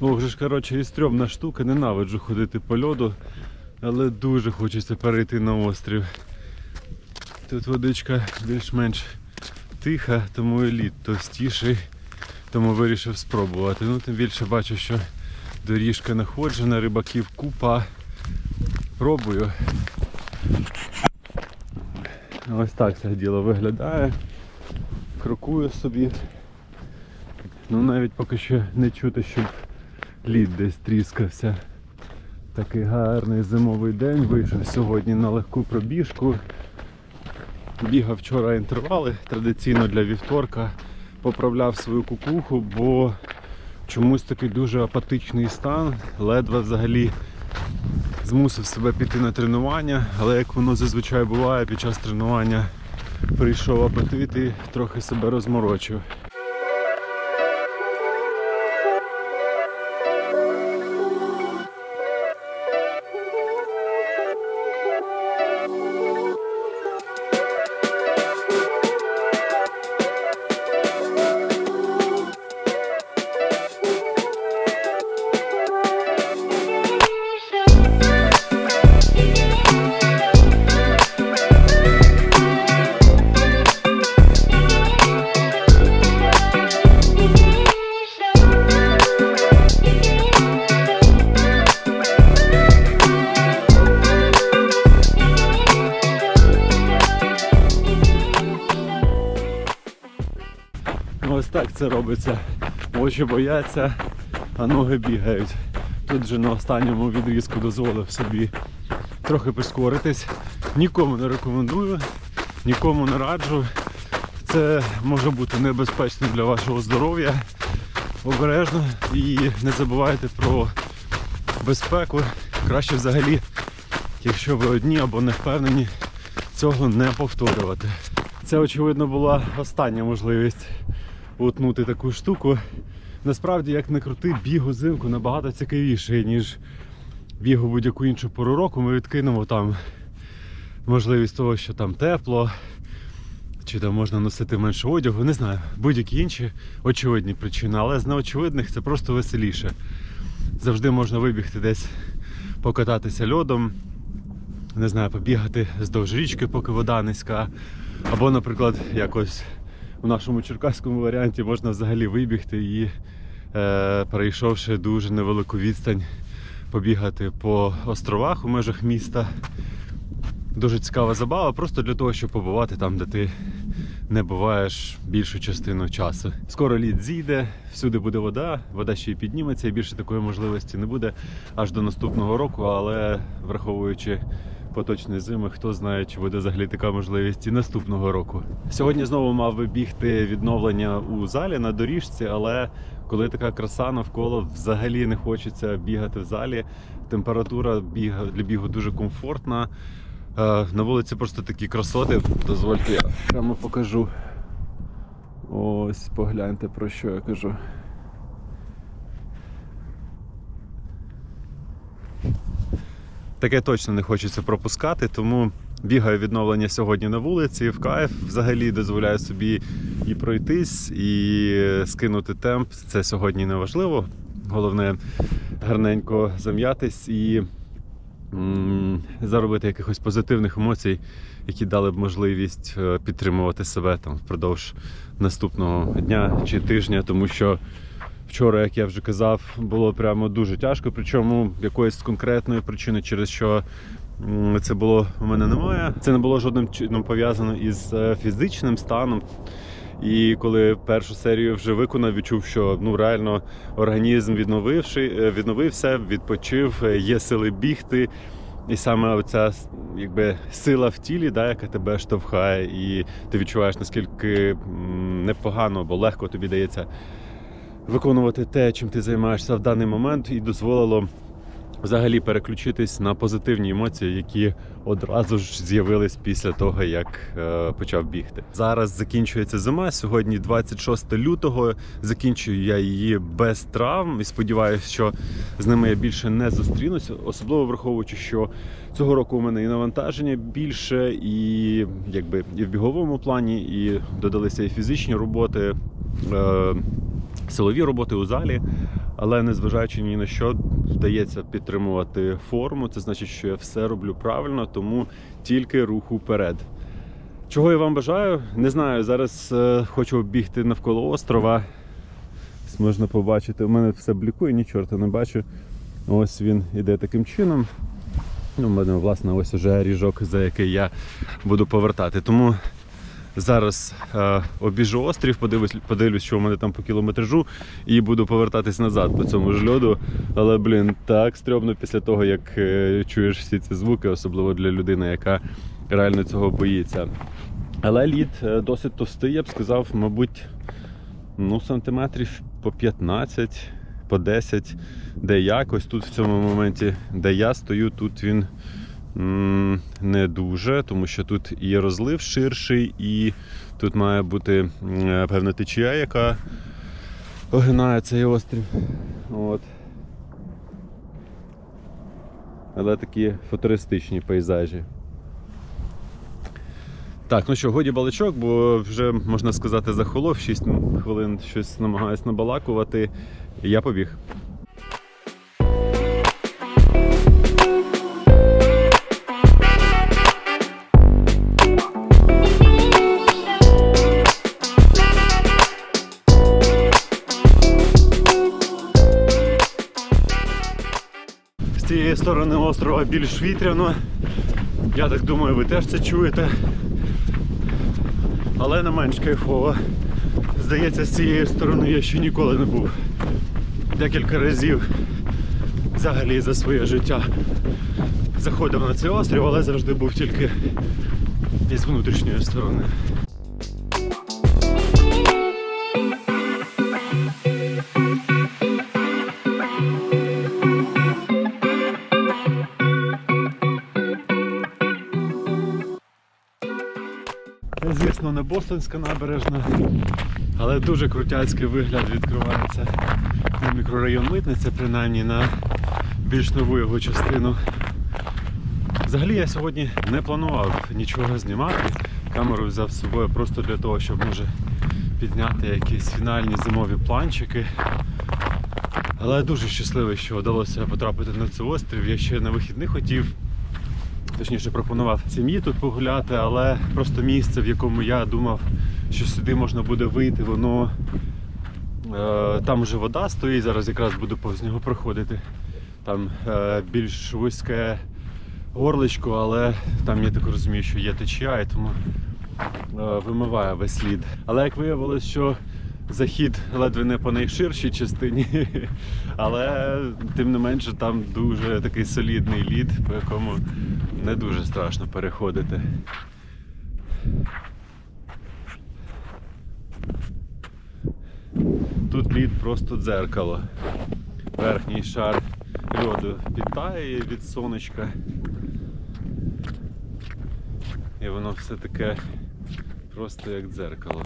О, вже ж, коротше, і стрьомна штука, ненавиджу ходити по льоду, але дуже хочеться перейти на острів. Тут водичка більш-менш тиха, тому і лід товстіший, тому вирішив спробувати. Ну, тим більше бачу, що доріжка находжена, рибаків купа. Пробую. Ось так це діло виглядає. Крокую собі. Ну навіть поки що не чути, щоб лід десь тріскався. Такий гарний зимовий день вийшов сьогодні на легку пробіжку. Бігав вчора інтервали традиційно для вівторка. Поправляв свою кукуху, бо чомусь такий дуже апатичний стан. Ледве взагалі змусив себе піти на тренування, але як воно зазвичай буває, під час тренування прийшов апетит і трохи себе розморочив. Це робиться. Очі бояться, а ноги бігають. Тут же на останньому відрізку дозволив собі трохи прискоритись. Нікому не рекомендую, нікому не раджу. Це може бути небезпечно для вашого здоров'я. Обережно і не забувайте про безпеку. Краще взагалі, якщо ви одні або не впевнені, цього не повторювати. Це, очевидно, була остання можливість утнути таку штуку. Насправді, як не крути, біг узимку набагато цікавіший, ніж біг у будь-яку іншу пору року. Ми відкинемо там можливість того, що там тепло, чи там можна носити менше одягу, не знаю, будь-які інші очевидні причини, але з неочевидних це просто веселіше. Завжди можна вибігти десь покататися льодом, не знаю, побігати здовж річки, поки вода низька. Або, наприклад, якось у нашому черкаському варіанті можна взагалі вибігти і, е, перейшовши дуже невелику відстань, побігати по островах у межах міста. Дуже цікава забава, просто для того, щоб побувати там, де ти не буваєш більшу частину часу. Скоро лід зійде, всюди буде вода, вода ще й підніметься, і більше такої можливості не буде аж до наступного року, але враховуючи поточні зими, хто знає, чи буде взагалі така можливість і наступного року. Сьогодні знову мав би бігти відновлення у залі на доріжці, але коли така краса навколо взагалі не хочеться бігати в залі. Температура для бігу дуже комфортна. Е, На вулиці просто такі красоти. Дозвольте, я прямо покажу. Ось погляньте про що я кажу. Таке точно не хочеться пропускати, тому бігаю відновлення сьогодні на вулиці в кайф. Взагалі дозволяю собі і пройтись, і скинути темп. Це сьогодні не важливо. Головне гарненько зам'ятись і м, заробити якихось позитивних емоцій, які дали б можливість е, підтримувати себе там впродовж наступного дня чи тижня, тому що. Вчора, як я вже казав, було прямо дуже тяжко, причому якоїсь конкретної причини, через що це було у мене немає. Це не було жодним чином пов'язано із е, фізичним станом. І коли першу серію вже виконав, відчув, що ну реально організм відновивши, е, відновився, відпочив, е, є сили бігти. І саме оця якби сила в тілі, да, яка тебе штовхає, і ти відчуваєш наскільки непогано або легко тобі дається виконувати те, чим ти займаєшся в даний момент, і дозволило взагалі переключитись на позитивні емоції, які одразу ж з'явились після того, як е, почав бігти. Зараз закінчується зима. Сьогодні 26 лютого. Закінчую я її без травм і сподіваюся, що з ними я більше не зустрінуся, особливо враховуючи, що цього року у мене і навантаження більше, і якби і в біговому плані, і додалися і фізичні роботи. Е, силові роботи у залі, але незважаючи ні на що, вдається підтримувати форму. Це значить, що я все роблю правильно, тому тільки руху вперед. Чого я вам бажаю? Не знаю. Зараз е, хочу оббігти навколо острова. Ось Можна побачити, у мене все блікує, ні чорта не бачу. Ось він іде таким чином. Ну, у мене, власне, ось уже ріжок, за який я буду повертати. Тому зараз е, обіжу острів, подивлюсь, подивлюсь, що у мене там по кілометражу, і буду повертатись назад по цьому ж льоду. Але, блін, так стрьомно після того, як е, чуєш всі ці звуки, особливо для людини, яка реально цього боїться. Але лід е, досить товстий, я б сказав, мабуть, ну, сантиметрів по 15, по 10, де якось тут в цьому моменті, де я стою, тут він не дуже, тому що тут і розлив ширший, і тут має бути певна течія, яка огинає цей острів. От. Але такі футуристичні пейзажі. Так, ну що, годі балачок, бо вже можна сказати захолов 6 хвилин щось намагаюсь набалакувати. Я побіг. Цієї сторони острова більш вітряно. Я так думаю, ви теж це чуєте. Але не менш кайфово. Здається, з цієї сторони я ще ніколи не був. Декілька разів взагалі за своє життя заходив на цей острів, але завжди був тільки із внутрішньої сторони. Бостонська набережна, але дуже крутяцький вигляд відкривається на мікрорайон Митниця, принаймні на більш нову його частину. Взагалі я сьогодні не планував нічого знімати. Камеру взяв з собою просто для того, щоб може підняти якісь фінальні зимові планчики. Але я дуже щасливий, що вдалося потрапити на цей острів. Я ще на вихідних хотів точніше пропонував сім'ї тут погуляти, але просто місце, в якому я думав, що сюди можна буде вийти, воно е, там вже вода стоїть, зараз якраз буду повз нього проходити. Там е, більш вузьке горличко, але там я так розумію, що є течія, і тому е, вимиває весь слід. Але як виявилось, що захід ледве не по найширшій частині, але тим не менше там дуже такий солідний лід, по якому не дуже страшно переходити. Тут лід просто дзеркало. Верхній шар льоду підтає від сонечка. І воно все таке просто як дзеркало.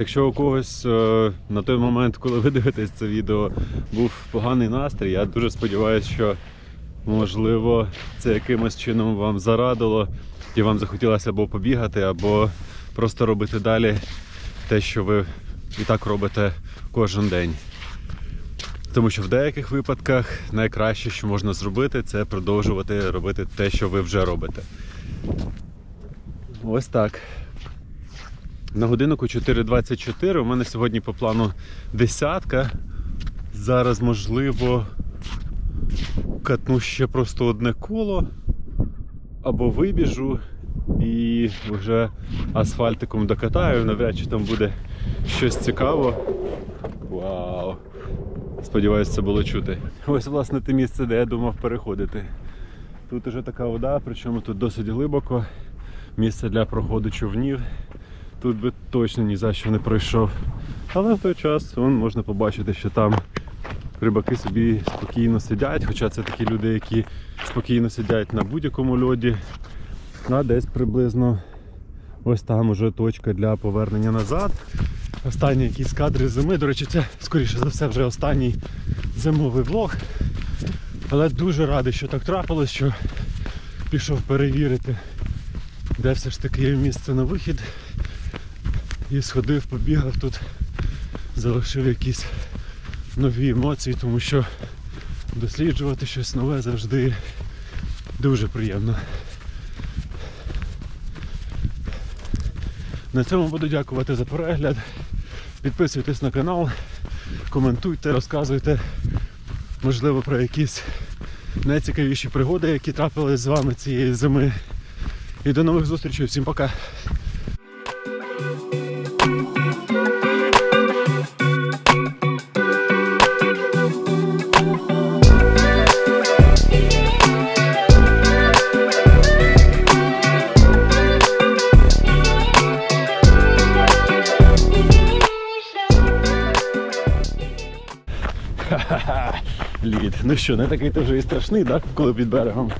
Якщо у когось е, на той момент, коли ви дивитесь це відео, був поганий настрій, я дуже сподіваюся, що можливо це якимось чином вам зарадило і вам захотілося або побігати, або просто робити далі те, що ви і так робите кожен день. Тому що в деяких випадках найкраще, що можна зробити, це продовжувати робити те, що ви вже робите. Ось так. На годиннику 4.24. У мене сьогодні по плану десятка. Зараз, можливо, катну ще просто одне коло або вибіжу і вже асфальтиком докатаю. Навряд чи там буде щось цікаво. Вау! Сподіваюсь, це було чути. Ось, власне, те місце, де я думав переходити. Тут уже така вода, причому тут досить глибоко. Місце для проходу човнів. Тут би точно ні за що не пройшов. Але в той час вон, можна побачити, що там рибаки собі спокійно сидять, хоча це такі люди, які спокійно сидять на будь-якому льоді. А десь приблизно ось там уже точка для повернення назад. Останні якісь кадри зими. До речі, це скоріше за все вже останній зимовий влог. Але дуже радий, що так трапилось, що пішов перевірити, де все ж таки є місце на вихід. І сходив, побігав тут, залишив якісь нові емоції, тому що досліджувати щось нове завжди дуже приємно. На цьому буду дякувати за перегляд. Підписуйтесь на канал, коментуйте, розказуйте, можливо, про якісь найцікавіші пригоди, які трапились з вами цієї зими. І до нових зустрічей. Всім пока! Ну що, не такий вже і страшний, так? Коли під берегом.